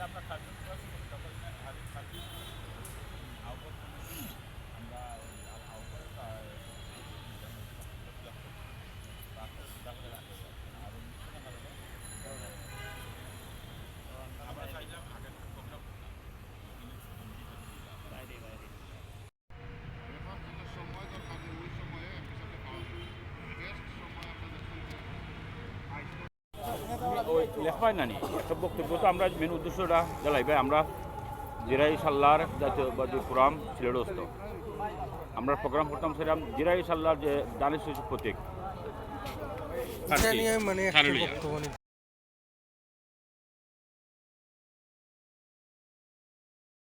olhar para a casa próximo. ওই লেখবাই নানি সব বক্তব্য তো আমরা মেন উদ্দেশ্যটা জ্বালাইবে আমরা জিরাই সাল্লার জাতীয় বাদী প্রোগ্রাম সিলেটস্থ আমরা প্রোগ্রাম করতাম সেরাম জিরাই সাল্লার যে দানিশ প্রতীক। মানে